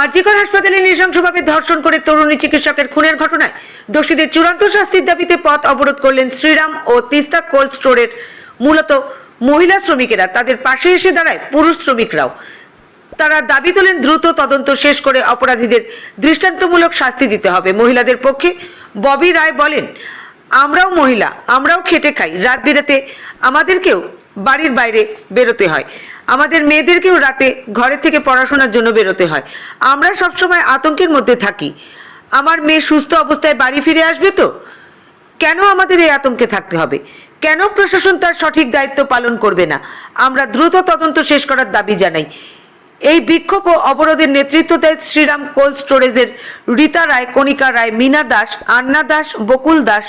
আরজিকর হাসপাতালে নৃশংসভাবে ধর্ষণ করে তরুণী চিকিৎসকের খুনের ঘটনায় দোষীদের চূড়ান্ত শাস্তির দাবিতে পথ অবরোধ করলেন শ্রীরাম ও তিস্তা কোল্ড স্টোরের মূলত মহিলা শ্রমিকেরা। তাদের পাশে এসে দাঁড়ায় পুরুষ শ্রমিকরাও। তারা দাবি তোলেন, দ্রুত তদন্ত শেষ করে অপরাধীদের দৃষ্টান্তমূলক শাস্তি দিতে হবে। মহিলাদের পক্ষে ববি রায় বলেন, আমরাও মহিলা, আমরাও খেটে খাই। রাত বিরাতে আমাদেরকেও বাড়ির বাইরে বেরোতে হয়। আমাদের মেয়েদেরকেও রাতে ঘরের থেকে পড়াশোনার জন্য বেরোতে হয়। আমরা সবসময় আতঙ্কের মধ্যে থাকি। আমার মেয়ে সুস্থ অবস্থায় বাড়ি ফিরে আসবে তো? কেন আমাদের এই আতঙ্কে থাকতে হবে? কেন প্রশাসন তার সঠিক দায়িত্ব পালন করবে না? আমরা দ্রুত তদন্ত শেষ করার দাবি জানাই। এই বিক্ষোভ ও অবরোধের নেতৃত্ব দেয় শ্রীরাম কোল্ড স্টোরেজের রীতা রায়, কণিকা রায়, মীনা দাস, আন্না দাস, বকুল দাস,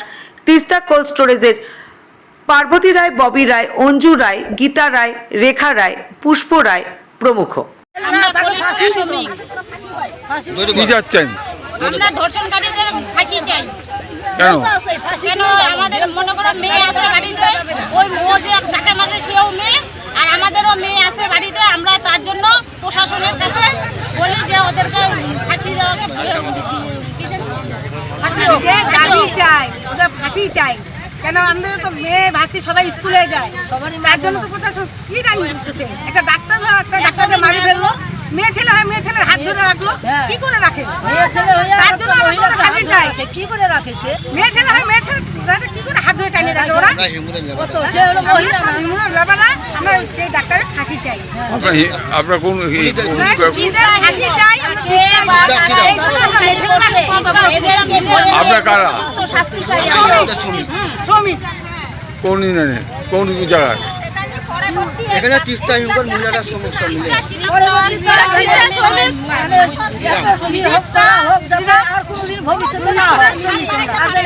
তিস্তা কোল্ড স্টোরেজের পার্বতী রায় ববি রায় অঞ্জু রায় গীতা রায় রেখা রায় পুষ্প রায় প্রমুখ। আমরা পুলিশ শ্রমিক কি যাচ্ছেন? আমরা ধর্ষণকারীদের ফাঁসি চাই। কেন? কেন? আমাদের মনে করো মেয়ে আছে বাড়িতে ওই মো যে যাকে মারে সেও মেয়ে আর আমাদেরও মেয়ে আছে বাড়িতে আমরা তার জন্য প্রশাসনের কাছে বলি যে ওদেরকে ফাঁসি দেওয়াকে ফাঁসি চাই ওদের ফাঁসি চাই কেন আমাদের তো মেয়ে ভাসি সবাই স্কুলে যায়। তার জন্য তো প্রশাসন কি রানি করতেছে? একটা ডাক্তার হয় একটা ডাক্তারকে মারি ফেলল। মেয়ে ছেলে হয় মেয়ে ছেলের হাত ধরে রাখল। কি করে রাখে? মেয়ে ছেলে তার জন্য আমরা মহিলাকে ফাঁসি হাত চাই ধরে রাখে। কি করে রাখে সে? মেয়ে ছেলে হয় মেয়ে ছেলে কি করে হাত ধরে টানিয়ে রাখে ওরা? কত সে হলো মহিলা না। আমরা লেবারা সেই ডাক্তারের ফাঁসি চাই। আপনার কোন কোন- ফাঁসি চাই আমরা কে বা এই প্রশাসন, এই প্রশাসন, এদের এদের আপনার কারা তো শাস্তি চাই শ্রমিক কোন ইউনিয়নে কোন জায়গায় এখানে তিস্তা হিমকর মহিলারা সমস্যা মিলে মানে ভবিষ্যতে হয়